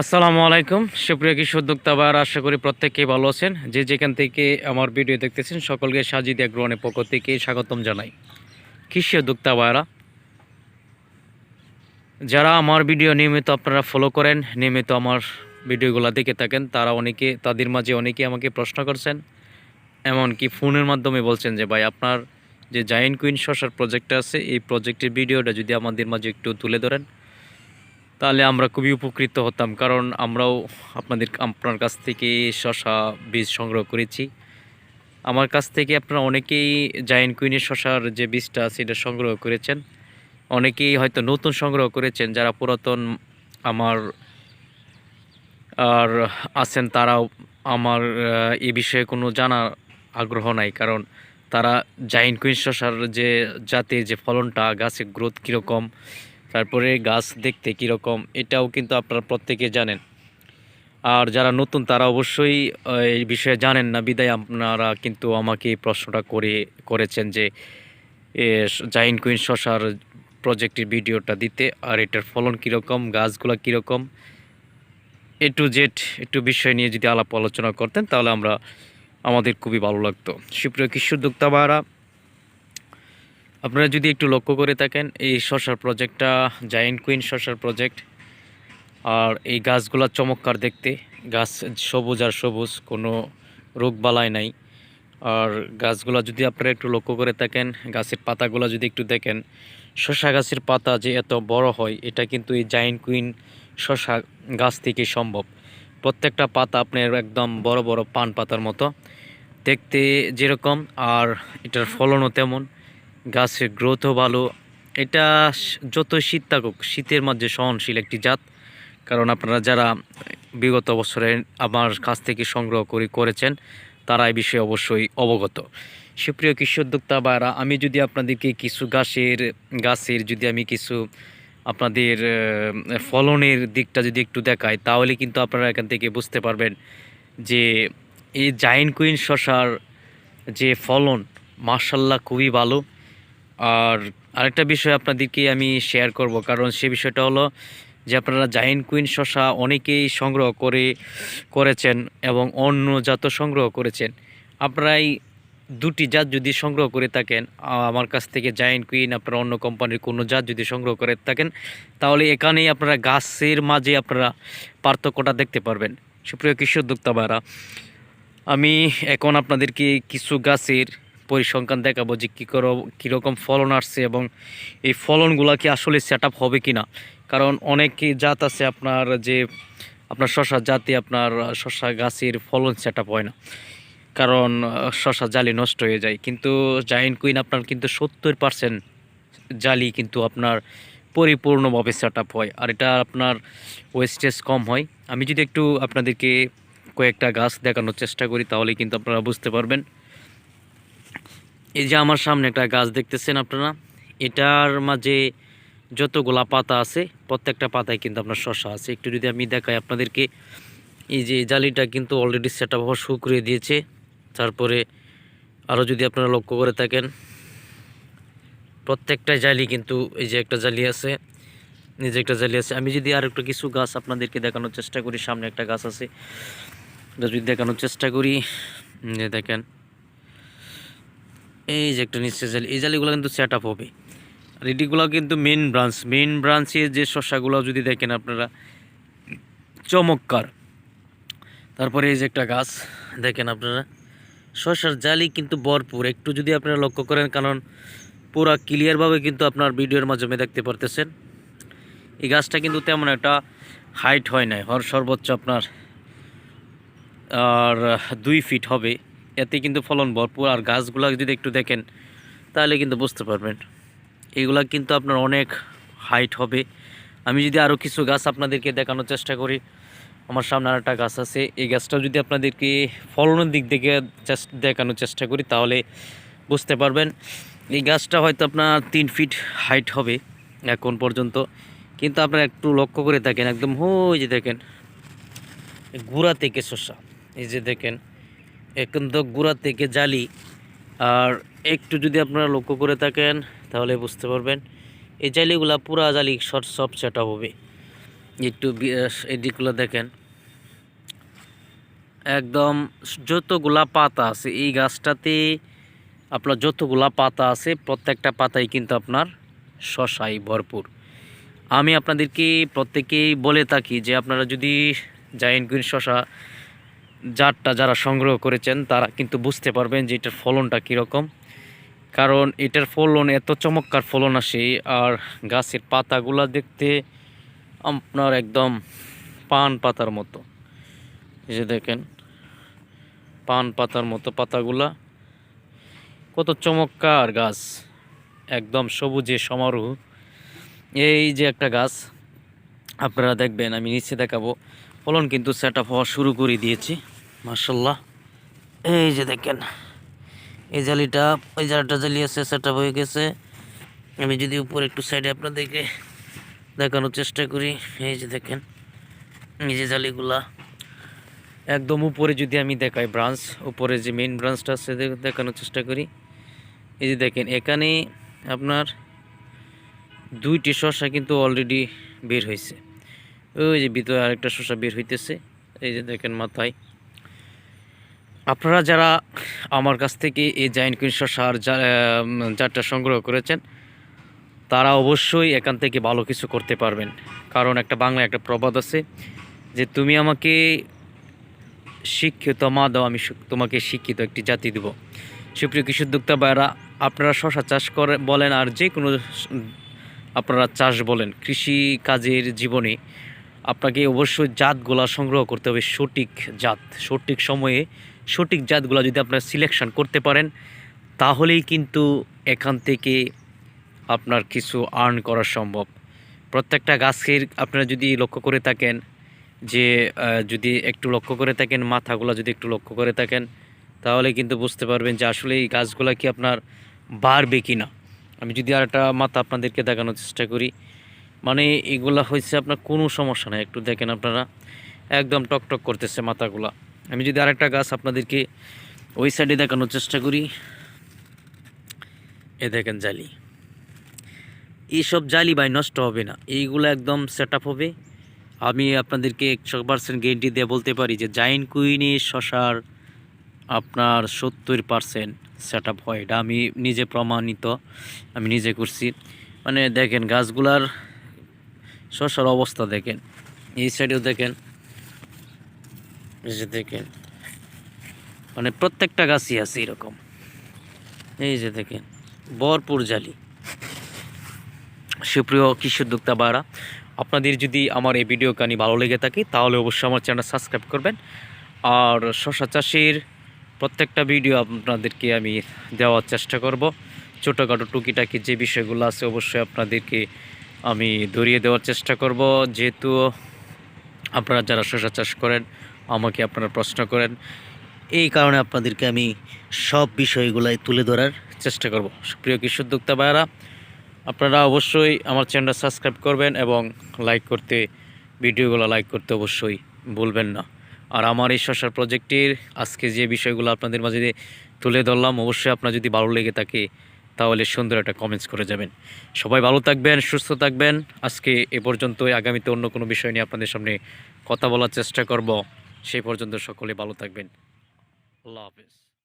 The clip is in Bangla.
আসসালামু আলাইকুম। সুপ্রিয় কৃষি উদ্যোক্তা বার আশা করি প্রত্যেকেই ভালো আছেন। যে যেখান থেকে আমার ভিডিও দেখতেছেন, সকলকে সাজিদ গ্রহণের পক্ষ থেকে স্বাগতম জানাই। কৃষি উদ্যোক্তা বায়রা যারা আমার ভিডিও নিয়মিত আপনারা ফলো করেন, নিয়মিত আমার ভিডিওগুলো দেখে থাকেন, তারা অনেকে, তাদের মাঝে অনেকে আমাকে প্রশ্ন করছেন। এমনকি ফোনের মাধ্যমে বলছেন যে, ভাই, আপনার যে জায়েন্ট কুইন শসার প্রজেক্টটা আছে, এই প্রজেক্টের ভিডিওটা যদি আমাদের মাঝে একটু তুলে ধরেন। তাহলে আমরা খুবই উপকৃত হতাম। কারণ আমরাও আপনাদের আপনার কাছ থেকে শশা বীজ সংগ্রহ করেছি। আমার কাছ থেকে আপনারা অনেকেই জায়েন্ট কুইনের শশার যে বীজটা এটা সংগ্রহ করেছেন। অনেকেই হয়তো নতুন সংগ্রহ করেছেন, যারা পুরাতন আমার, আর আছেন তারাও আমার এ বিষয়ে কোনো জানার আগ্রহ নাই। কারণ তারা জায়েন্ট কুইন শশার যে জাতের যে ফলনটা, গাছের গ্রোথ কীরকম তারপরে গাছ দেখতে কীরকম, এটাও কিন্তু আপনারা প্রত্যেকে জানেন। আর যারা নতুন, তারা অবশ্যই এই বিষয়ে জানেন না। বিদায়, আপনারা কিন্তু আমাকে প্রশ্নটা করে, করেছেন যে জাইন কুইন শশার প্রজেক্টের ভিডিওটা দিতে, আর এটার ফলন কীরকম, গাছগুলো কীরকম, এ টু জেড একটু বিষয় নিয়ে যদি আলাপ আলোচনা করতেন, তাহলে আমরা, আমাদের খুবই ভালো লাগতো। সুপ্রিয় কৃষি উদ্যোক্তা বারা আপনারা যদি একটু লক্ষ্য করে থাকেন, এই শশার প্রজেক্টটা জায়েন্ট কুইন শশার প্রজেক্ট আর এই গাছগুলো চমৎকার দেখতে। গাছ সবুজ আর সবুজ, কোনো রোগবালাই নাই। আর গাছগুলো যদি আপনারা একটু লক্ষ্য করে থাকেন, গাছের পাতাগুলো যদি একটু দেখেন, শশা গাছের পাতা যে এত বড় হয়, এটা কিন্তু এই জায়েন্ট কুইন শশা গাছ থেকে সম্ভব। প্রত্যেকটা পাতা আপনার একদম বড় বড় পান পাতার মতো। দেখতে যেরকম, আর এটার ফলনও তেমন। গাছের গ্রোথও ভালো। এটা যত শীত থাকুক, শীতের মধ্যে সহনশীল একটি জাত। কারণ আপনারা যারা বিগত বছরে আমার কাছ থেকে সংগ্রহ করে, করেছেন, তারা এই বিষয়ে অবশ্যই অবগত। সুপ্রিয় কৃষি উদ্যোক্তা আমি যদি আপনাদেরকে কিছু গাছের গাছের যদি আমি কিছু আপনাদের ফলনের দিকটা যদি একটু দেখাই, তাহলে কিন্তু আপনারা এখান থেকে বুঝতে পারবেন যে এই জায়েন্ট কুইন শশার যে ফলন মার্শাল্লাহ খুবই ভালো। আর আরেকটা বিষয় আপনাদেরকে আমি শেয়ার করব, কারণ সে বিষয়টা হলো যে আপনারা জায়েন্ট কুইন শশা অনেকেই সংগ্রহ করে, করেছেন এবং অন্য জাত সংগ্রহ করেছেন। আপনারা এই দুটি জাত যদি সংগ্রহ করে থাকেন আমার কাছ থেকে জায়েন্ট কুইন, আপনারা অন্য কোম্পানির কোনো জাত যদি সংগ্রহ করে থাকেন, তাহলে এখানেই আপনারা গাছের মাঝে আপনারা পার্থক্যটা দেখতে পারবেন। সুপ্রিয় কৃষি উদ্যোক্তা ভাইরা আমি এখন আপনাদেরকে কিছু গাছের পরিসংখ্যান দেখাবো যে কী করো কীরকম ফলন আসছে এবং এই ফলনগুলো কি আসলে সেট হবে কি না কারণ অনেক জাত আছে আপনার যে, আপনার শশা জাতি, আপনার শশা গাছের ফলন সেট হয় না। কারণ, শশা জালি নষ্ট হয়ে যায়। কিন্তু জায়েন্ট কুইন আপনার কিন্তু সত্তর পার্সেন্ট জালি কিন্তু আপনার পরিপূর্ণভাবে সেট হয়। আর এটা আপনার ওয়েস্টেজ কম হয়। আমি যদি একটু আপনাদেরকে কয়েকটা গাছ দেখানোর চেষ্টা করি, তাহলে কিন্তু আপনারা বুঝতে পারবেন। এই যে আমার সামনে একটা গাছ দেখতেছেন আপনারা, এটার মাঝে যতগুলা পাতা আছে, প্রত্যেকটা পাতায় কিন্তু আপনার শশা আছে। একটু যদি আমি দেখাই আপনাদেরকে, এই যে জালিটা কিন্তু অলরেডি সেট আপ হওয়া শুরু করে দিয়েছে। তারপরে আরও যদি আপনারা লক্ষ্য করে থাকেন, প্রত্যেকটা জালি কিন্তু এই যে একটা জালি আছে নিজে একটা জালি আছে। আমি যদি আর একটু কিছু গাছ আপনাদেরকে দেখানোর চেষ্টা করি, সামনে একটা গাছ আছে। যদি দেখানোর চেষ্টা করি দেখেন এই যে একটা নিচে জালি, এই জালিগুলো কিন্তু সেট আপ হবে। আর এটিগুলো কিন্তু মেন ব্রাঞ্চ মেন ব্রাঞ্চে যে শসাগুলো যদি দেখেন আপনারা, চমৎকার। তারপরে এই যে একটা গাছ, দেখেন আপনারা, শসার জালি কিন্তু ভরপুর। একটু যদি আপনারা লক্ষ্য করেন, কারণ পুরা ক্লিয়ারভাবে কিন্তু আপনার ভিডিওর মাধ্যমে দেখতে পারতেছেন। এই গাছটা কিন্তু তেমন একটা হাইট হয় নাই, হর সর্বোচ্চ আপনার, আর দুই ফিট হবে। এতে কিন্তু ফলন ভরপুর। আর গাছগুলো যদি একটু দেখেন, তাহলে কিন্তু বুঝতে পারবেন। এগুলা কিন্তু আপনার অনেক হাইট হবে। আমি যদি আরও কিছু গাছ আপনাদেরকে দেখানোর চেষ্টা করি, আমার সামনে আর একটা গাছ আছে। এই গাছটাও যদি আপনাদেরকে ফলনের দিক থেকে দেখানোর চেষ্টা করি, তাহলে বুঝতে পারবেন। এই গাছটা হয়তো আপনার তিন ফিট হাইট হবে এখন পর্যন্ত। কিন্তু আপনারা একটু লক্ষ্য করে থাকেন, একদম ওই যে দেখেন, গুড়া থেকে শসা। এই যে দেখেন এখন তো গুড়া থেকে জালি। আর একটু যদি আপনারা লক্ষ্য করে থাকেন, তাহলে বুঝতে পারবেন, এই জালিগুলা পুরা জালি সব সব সেটা হবে। একটু এদিকগুলো দেখেন। একদম যতগুলা পাতা আছে, এই গাছটাতে আপনার যতগুলা পাতা আছে, প্রত্যেকটা পাতাই কিন্তু আপনার শশাই ভরপুর। আমি আপনাদেরকে প্রত্যেকেই বলে থাকি যে আপনারা যদি জায়েন্ট কুইন শশা জাতটা যারা সংগ্রহ করেছেন, তারা কিন্তু বুঝতে পারবেন যে এটার ফলনটা কীরকম। কারণ এটার ফলন, এত চমৎকার ফলন আসে, আর গাছের পাতাগুলা দেখতে আপনার একদম পান পাতার মতো। এই যে দেখেন, পান পাতার মতো পাতাগুলা। কত চমৎকার গাছ, একদম সবুজে সমারোহ। এই যে একটা গাছ, আপনারা দেখবেন, আমি নিচে দেখাবো। ফলন কিন্তু সেট আপ হওয়া শুরু করে দিয়েছি মার্শাল্লাহ এই যে দেখেন, এই জালিটা ওই জালটা জালি আছে সেট আপ হয়ে গেছে। আমি যদি উপরে একটু সাইডে আপনাদেরকে দেখানোর চেষ্টা করি, এই যে দেখেন, এই যে জালিগুলা। একদম উপরে যদি আমি দেখাই ব্রাঞ্চ উপরে যে মেইন ব্রাঞ্চটা আছে দেখানোর চেষ্টা করি। এই যে দেখেন, এখানে আপনার দুইটি শসা কিন্তু অলরেডি বের হয়েছে। ওই যে ভিতরে আরেকটা শসা বের হইতেছে, এই যে দেখেন মাথায়। আপনারা যারা আমার কাছ থেকে এই জাইন কুইন শসার জারটা সংগ্রহ করেছেন, তারা অবশ্যই এখান থেকে ভালো কিছু করতে পারবেন। কারণ একটা বাংলা একটা প্রবাদ আছে যে, তুমি আমাকে শিক্ষিত মা দাও, আমি তোমাকে শিক্ষিত একটি জাতি দেব। সুপ্রিয় কৃষি উদ্যোক্তা ভাইরা আপনারা শশা চাষ করে, বলেন আর যে কোনো আপনারা চাষ বলেন। কৃষি কাজের জীবনে আপনাকে অবশ্যই জাতগুলা সংগ্রহ করতে হবে, সঠিক জাত, সঠিক সময়ে সঠিক জাতগুলা যদি আপনারা সিলেকশন করতে পারেন, তাহলেই কিন্তু এখান থেকে আপনার কিছু আর্ন করা সম্ভব। প্রত্যেকটা গাছের আপনারা যদি লক্ষ্য করে থাকেন যে যদি একটু লক্ষ্য করে থাকেন, মাথাগুলো যদি একটু লক্ষ্য করে থাকেন, তাহলে কিন্তু বুঝতে পারবেন যে আসলে এই গাছগুলা কি আপনার বাড়বে কি না আমি যদি আর একটা মাথা আপনাদেরকে দেখানোর চেষ্টা করি মানে এগুলা হয়েছে আপনার কোনো সমস্যা নাই। একটু দেখেন আপনারা, একদম টকটক করতেছে মাথাগুলা। আমি যদি আরেকটা গাছ আপনাদেরকে ওই সাইডে দেখানোর চেষ্টা করি। এ দেখেন জালি। এইসব জালি ভাই নষ্ট হবে না। এইগুলো একদম সেট হবে। আমি আপনাদেরকে একশো পার্সেন্ট গ্যারেন্টি দিয়ে বলতে পারি যে জাইন কুইনে শশার আপনার সত্তর পার্সেন্ট সেট হয়। এটা আমি নিজে প্রমাণিত, আমি নিজে করছি। মানে দেখেন গাছগুলার শশার অবস্থা দেখেন। এই সাইডেও দেখেন, এই যে দেখেন মানে প্রত্যেকটা গাছই আছে এরকম। এই যে দেখেন, ভরপুর জালি। সুপ্রিয় কৃষি উদ্যোক্তা বারা আপনাদের যদি আমার এই ভিডিও কানি ভালো লেগে থাকে, তাহলে অবশ্যই আমার চ্যানেল সাবস্ক্রাইব করবেন। আর শশা চাষের প্রত্যেকটা ভিডিও আপনাদেরকে আমি দেওয়ার চেষ্টা করব। ছোটোখাটো টুকিটাকি যে বিষয়গুলো আছে, অবশ্যই আপনাদেরকে আমি ধরিয়ে দেওয়ার চেষ্টা করব। যেহেতু আপনারা যারা শশা চাষ করেন, আমাকে আপনারা প্রশ্ন করেন, এই কারণে আপনাদেরকে আমি সব বিষয়গুলাই তুলে ধরার চেষ্টা করব। প্রিয় কৃষি উদ্যোক্তা ভাইয়ারা, আপনারা অবশ্যই আমার চ্যানেলটা সাবস্ক্রাইব করবেন এবং লাইক করতে, ভিডিওগুলো লাইক করতে অবশ্যই ভুলবেন না। আর আমার এই শশার প্রজেক্টের আজকে যে বিষয়গুলো আপনাদের মাঝে তুলে ধরলাম, অবশ্যই আপনার যদি ভালো লেগে থাকে তাহলে সুন্দর একটা কমেন্টস করে যাবেন। সবাই ভালো থাকবেন, সুস্থ থাকবেন। আজকে এ পর্যন্তই। আগামীতে অন্য কোনো বিষয় নিয়ে আপনাদের সামনে কথা বলার চেষ্টা করব। সেই পর্যন্ত সকলে ভালো থাকবেন। আল্লাহ হাফেজ।